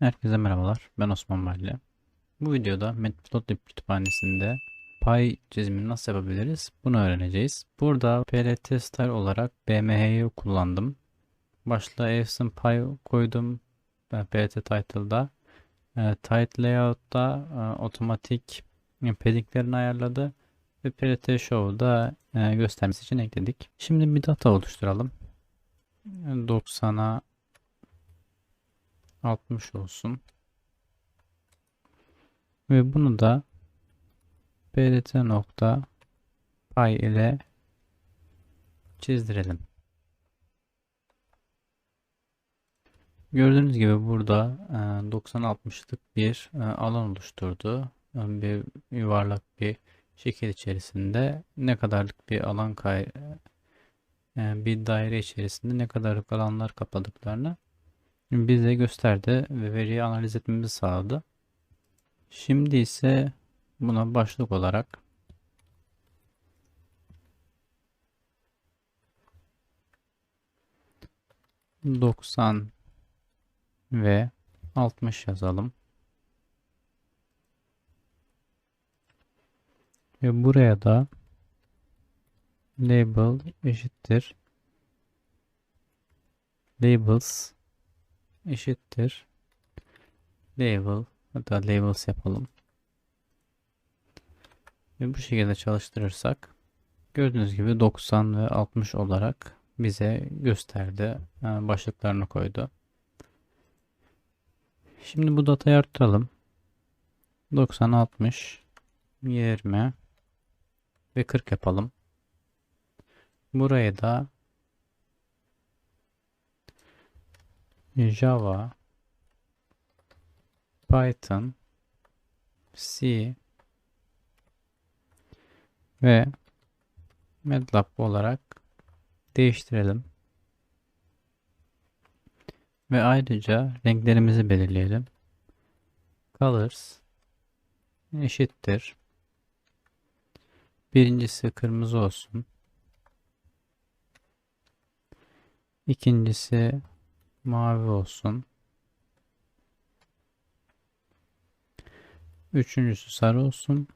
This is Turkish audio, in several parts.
Herkese merhabalar. Ben Osman Balli. Bu videoda Matplotlib kütüphanesinde pay çizimini nasıl yapabiliriz? Bunu öğreneceğiz. Burada PLT style olarak BMH'yi kullandım. Başlığa Ewson pay koydum. PLT title'da. E, title layout'ta e, otomatik paddinglerini ayarladı. Ve PLT show'da e, göstermesi için ekledik. Şimdi bir data oluşturalım. 90'a 60 olsun. Ve bunu da plt nokta pay ile çizdirelim. Gördüğünüz gibi burada 90-60'lık bir e, alan oluşturdu. Bir yuvarlak bir şekil içerisinde ne kadarlık bir alan kay e, bir daire içerisinde ne kadarlık alanlar bize gösterdi ve veriyi analiz etmemizi sağladı. Şimdi ise buna başlık olarak doksan ve 60 yazalım. Ve buraya da label eşittir labels eşittir label hatta labels yapalım. Ve bu şekilde çalıştırırsak gördüğünüz gibi 90 ve 60 olarak bize gösterdi. Yani başlıklarını koydu. Şimdi bu datayı arttıralım. 90, 60, 20 ve 40 yapalım. Burayı da Java, Python, C ve MATLAB olarak değiştirelim. Ve ayrıca renklerimizi belirleyelim. Colors eşittir. Birincisi kırmızı olsun. İkincisi mavi olsun. Üçüncüsü sarı olsun.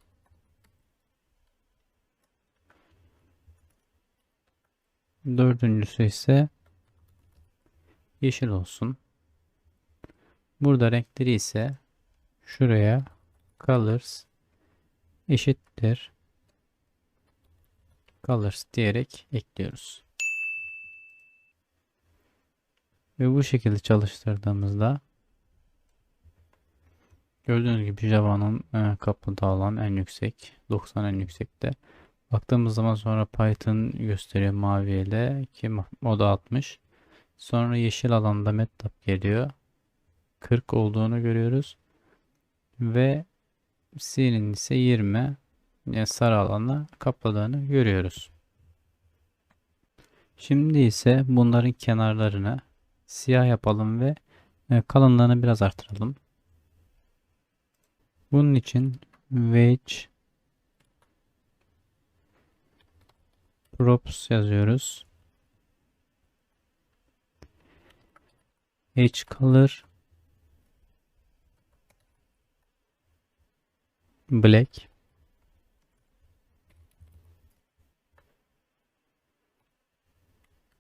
Dördüncüsü ise yeşil olsun. Burada renkleri ise şuraya colors eşittir colors diyerek ekliyoruz. Ve bu şekilde çalıştırdığımızda gördüğünüz gibi Java'nın e, kapladığı alan en yüksek. 90 en yüksekte. Baktığımız zaman sonra Python gösteriyor mavi ile ki o da 60. Sonra yeşil alanda MATLAB geliyor. 40 olduğunu görüyoruz. Ve C'nin ise 20 yani sarı alana kapladığını görüyoruz. Şimdi ise bunların kenarlarını siyah yapalım ve e, kalınlığını biraz artıralım. Bunun için wedge props yazıyoruz. Edge color black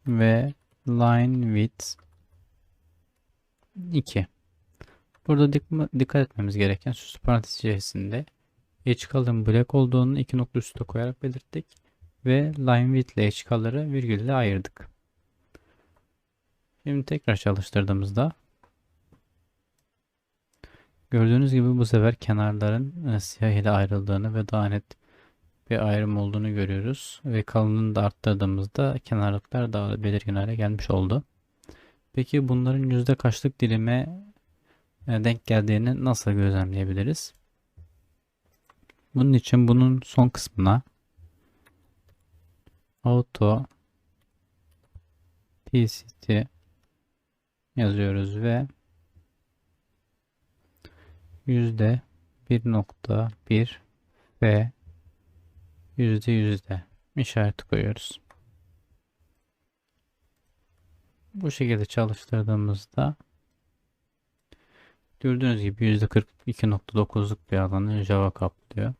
ve line width 2. Burada dikkat etmemiz gereken süs parantez içerisinde edge color'ın black olduğunu iki nokta üstte koyarak belirttik ve line width ile edge color'ı virgülle ayırdık. Şimdi tekrar çalıştırdığımızda gördüğünüz gibi bu sefer kenarların e, siyah ile ayrıldığını ve daha net bir ayrım olduğunu görüyoruz ve kalınlığını da arttırdığımızda kenarlıklar daha belirgin hale gelmiş oldu. Peki bunların yüzde kaçlık dilime e, denk geldiğini nasıl gözlemleyebiliriz? Bunun için bunun son kısmına auto pct yazıyoruz ve yüzde 1.1 ve yüzde yüzde işareti koyuyoruz. Bu şekilde çalıştırdığımızda Gördüğünüz gibi %42.9'luk bir alanı Java kaplıyor.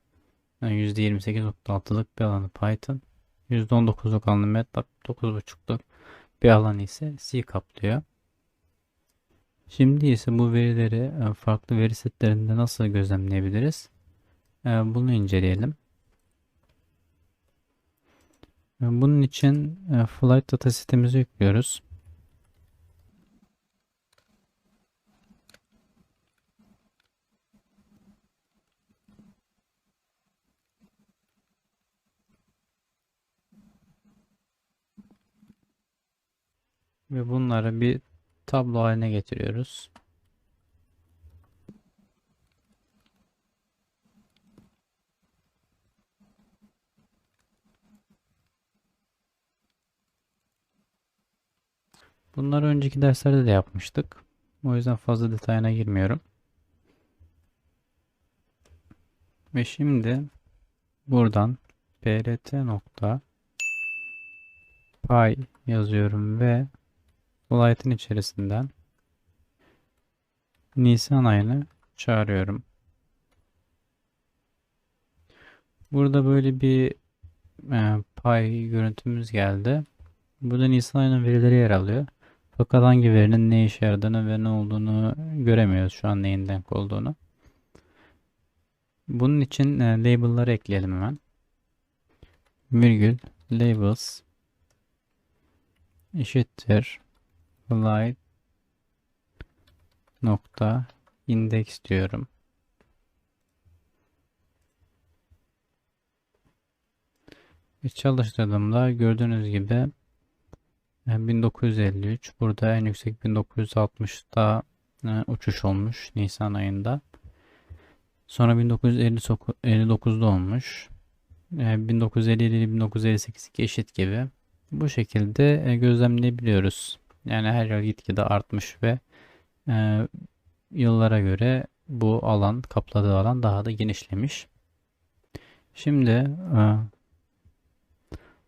Yani %28.6'lık bir alanı Python. %19'luk alanı MATLAB, 9.5'luk bir alanı ise C kaplıyor. Şimdi ise bu verileri e, farklı veri setlerinde nasıl gözlemleyebiliriz? E, bunu inceleyelim. E, bunun için Flight Data sitemizi yüklüyoruz. Ve bunları bir tablo haline getiriyoruz. Bunları önceki derslerde de yapmıştık. O yüzden fazla detayına girmiyorum. Ve şimdi buradan prt nokta py yazıyorum ve Slide'ın içerisinden Nisan ayını çağırıyorum. Burada böyle bir e, pay görüntümüz geldi. Burada Nisan ayının verileri yer alıyor. Fakat hangi verinin ne işe yaradığını ve ne olduğunu göremiyoruz şu an neyin denk olduğunu. Bunun için e, label'ları ekleyelim hemen. Virgül labels eşittir flight nokta index diyorum. Ve çalıştırdığımda gördüğünüz gibi 1953 e, burada en yüksek 1960'da e, uçuş olmuş Nisan ayında. Sonra 1959'da olmuş. 1957 ile 1958 eşit gibi. Bu şekilde e, gözlemleyebiliyoruz. Yani her yıl gitgide artmış ve e, yıllara göre bu alan, kapladığı alan daha da genişlemiş. Şimdi e,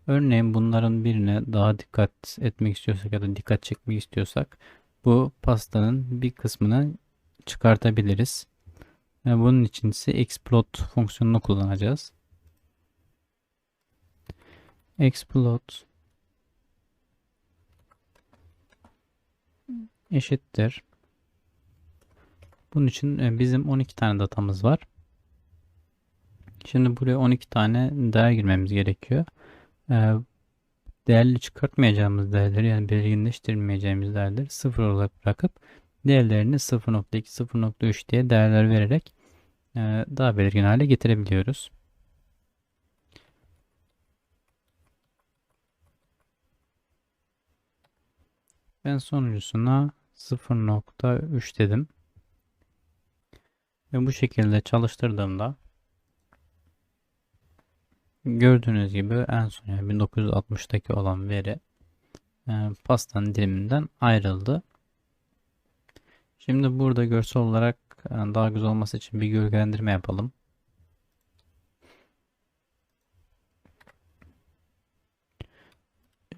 örneğin bunların birine daha dikkat etmek istiyorsak ya da dikkat çekmek istiyorsak bu pastanın bir kısmını çıkartabiliriz. E, bunun için ise explode fonksiyonunu kullanacağız. Explode eşittir. Bunun için e, bizim 12 tane datamız var. Şimdi buraya 12 tane değer girmemiz gerekiyor. E, değerli çıkartmayacağımız değerleri yani belirginleştirmeyeceğimiz değerleri sıfır olarak bırakıp değerlerini 0.2, 0.3 diye değerler vererek e, daha belirgin hale getirebiliyoruz. Ben sonuncusuna 0.3 dedim. Ve bu şekilde çalıştırdığımda gördüğünüz gibi en son yani 1960'taki olan veri e, pastanın diliminden ayrıldı. Şimdi burada görsel olarak e, daha güzel olması için bir gölgelendirme yapalım.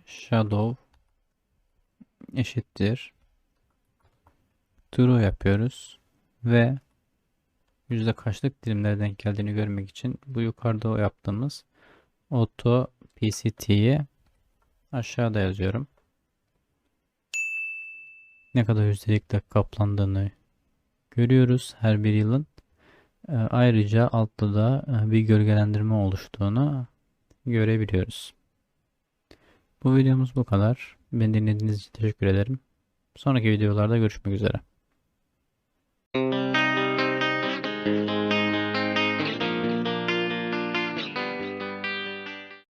Shadow eşittir. True yapıyoruz. Ve yüzde kaçlık dilimlere denk geldiğini görmek için bu yukarıda yaptığımız auto pct'yi aşağıda yazıyorum. Ne kadar yüzdelikle kaplandığını görüyoruz her bir yılın. Ee, ayrıca altta da e, bir gölgelendirme oluştuğunu görebiliyoruz. Bu videomuz bu kadar. Beni dinlediğiniz için teşekkür ederim. Sonraki videolarda görüşmek üzere.